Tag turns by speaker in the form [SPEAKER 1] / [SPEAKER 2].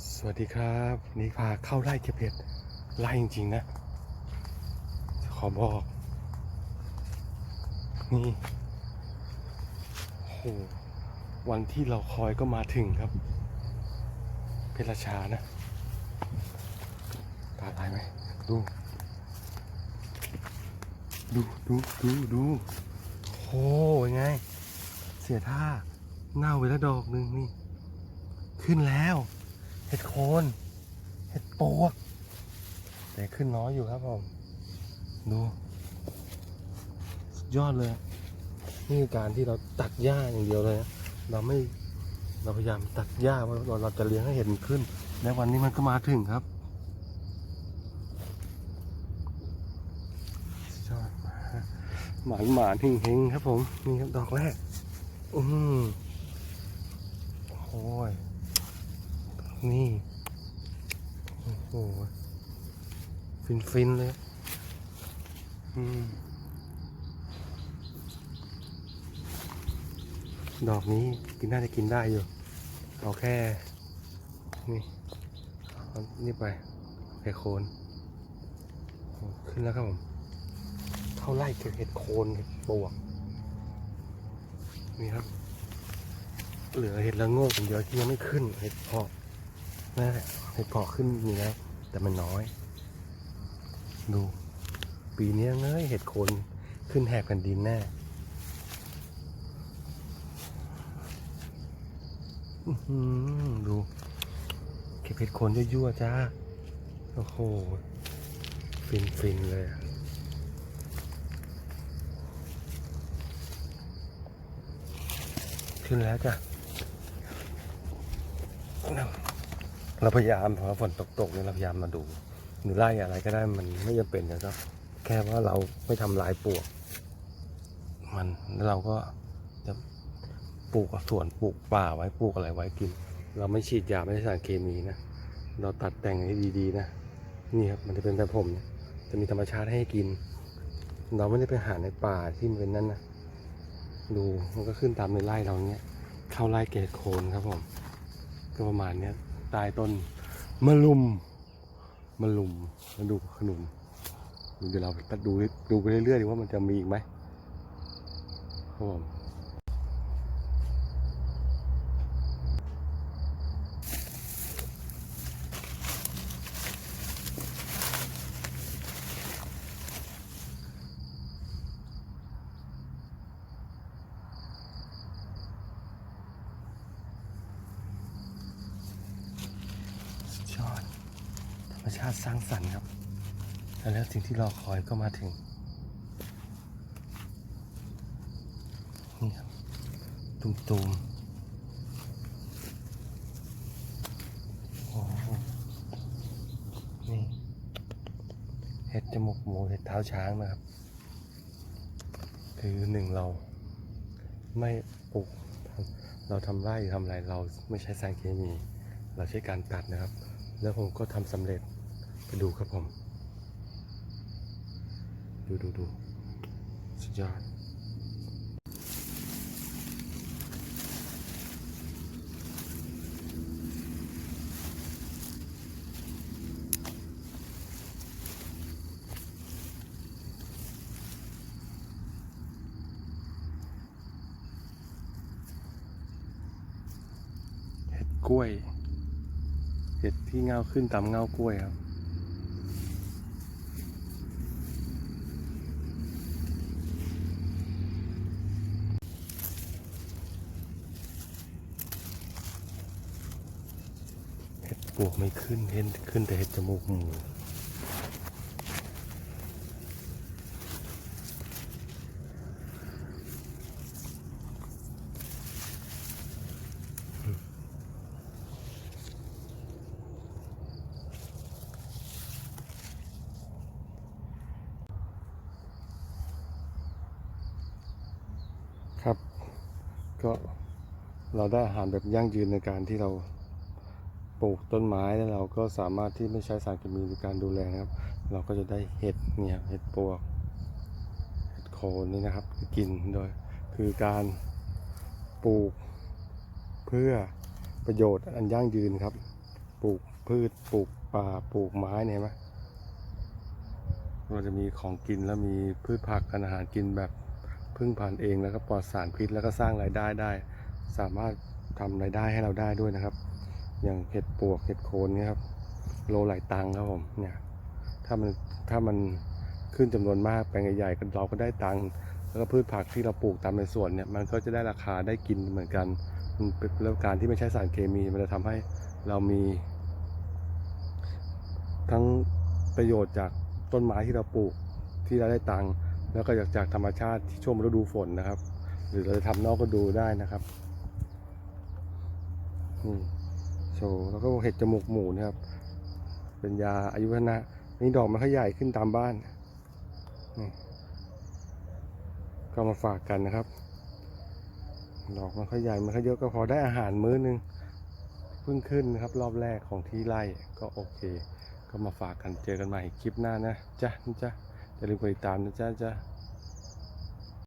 [SPEAKER 1] สวัสดีครับนนี้พาเข้าไร่เก็บเห็ดไร่จริงๆนะ ขอบอก นี่โหวันที่เราคอยก็มาถึงครับ เพชรราชานะ ตาลายไหมดู ดูดูดูดูโอ้โหยไง เสียท่าเน่าไปแล้วดอกหนึ่งนี่ ขึ้นแล้ว เห็ดโคนเห็ดปวก แต่ขึ้นน้อยอยู่ครับผมดูสุดยอดเลย นี่คือการที่เราตัดหญ้าอย่างเดียวเลยนะเราไม่เราพยายามตัดหญ้าว่าเราเราจะเลี้ยงให้เห็ดมันขึ้น และวันนี้มันก็มาถึงครับสุดยอดมาหมานหมานเฮงๆครับผมนี่ครับดอกแรก อืมโอ้ย นี่ โอ้โห ฟินฟินๆเลย อืม ดอกนี้กินน่าจะกินได้อยู่ เอาแค่ นี่นี่ไปแค่โคนขึ้นแล้วครับผมเข้าไล่เก็บเห็ดโคนเห็ดปวก นี่ครับ เหลือเห็ดละโงกอย่างเดียวที่ยังไม่ขึ้นเห็ดเพาะ นั่นแหละเห็ดเพาะขึ้นมีแล้ว แต่มันน้อย ดู ปีนี้เงยเห็ดโคนขึ้นแหกแผ่นดินแน่ดูเก็บเห็ดโคนยั่วๆจ้า โอ้โห ฟิน ๆ เลยอะขึ้นแล้วจ้ะ เราพยายามพอฝนตกๆเนี่ยเราพยายามมาดูหรือไล่อะไรก็ได้มันไม่จำเป็นนะครับ แค่ว่าเราไม่ทำลายปลวก มันแล้วเราก็จะปลูกสวนปลูกป่าไว้ปลูกอะไรไว้กิน เราไม่ฉีดยาไม่ใช้สารเคมีนะเราตัดแต่งให้ดีๆนะนี่ครับมันจะเป็นแบบผมเนี่ยจะมีธรรมชาติให้กิน เราไม่ได้ไปหาในป่าที่มันเป็นนั่นนะดูมันก็ขึ้นตามในไร่เราเนี้ยเข้าไร่เกตโคนครับผม ก็ประมาณเนี้ย ใต้ต้นมะลุมมะลุมมาดูขนุนเดี๋ยวเราดดูดูไปเรื่อยๆดีว่ามันจะมีอีกไหมครับผมสุดยอดธรรมชาติสร้างสรรค์ครับ แล้วสิ่งที่รอคอยก็มาถึง นี่ครับ ตุมตุมโอ้นี่เห็ดจมูกหมูเห็ดเท้าช้างนะครับ คือหนึ่งเราไม่ปลูกเราทำไร่ทำอะไรเราไม่ใช้สารเคมี เราใช้การตัดนะครับ แล้วผมก็ทำสำเร็จ ดูครับผม ดูดูดูสุดยอดเห็ดกล้วย เห็ดที่เงาขึ้นตามเงากล้วยครับ ปวกไม่ขึ้นเห็นขึ้นแต่เห็ดจมูกหมูครับ ก็เราได้อาหารแบบยั่งยืนในการที่เรา ปลูกต้นไม้แล้วเราก็สามารถที่ไม่ใช้สารเคมีในการดูแลนะครับ เราก็จะได้เห็ดเนี่ยเห็ดปวกเห็ดโคนนี่นะครับกินโดยคือการปลูกเพื่อประโยชน์อันยั่งยืนครับ ปลูกพืชปลูกป่าปลูกไม้เนี่ยไหมเราจะมีของกินแล้วมีพืชผักอาหารกินแบบพึ่งพันเองแล้วก็ปลอดสารพิษแล้วก็สร้างรายได้ได้ สามารถทำรายได้ให้เราได้ด้วยนะครับ อย่างเห็ดปวกเห็ดโคนเนี่ยครับ โลหลายตังครับผมเนี่ย ถ้ามันถ้ามันขึ้นจำนวนมากแปลงใหญ่ๆกันเราก็ได้ตังค์แล้วก็พืชผักที่เราปลูกตามในสวนเนี่ยมันก็จะได้ราคาได้กินเหมือนกันมันเป็นแล้วการที่ไม่ใช้สารเคมีมันจะทำให้เรามี ทั้งประโยชน์จากต้นไม้ที่เราปลูกที่เราได้ตังค์แล้วก็จากจากธรรมชาติที่ช่วงฤดูฝนนะครับ หรือเราจะทำนอกก็ดูได้นะครับนี่โชว์ แล้วก็เห็ดจมูกหมูนะครับ เป็นยาอายุวัฒนะนี่ดอกมันขยายขึ้นตามบ้านนี่ก็มาฝากกันนะครับ ดอกมันขยายมันขยเยอะก็พอได้อาหารมื้อนึงเพิ่งขึ้นนะครับ รอบแรกของที่ไร่ก็โอเค ก็มาฝากกันเจอกันใหม่คลิปหน้านะจ้ะนะจ๊ะอย่าลืมกดติดตามนะจ๊ะจ้ะ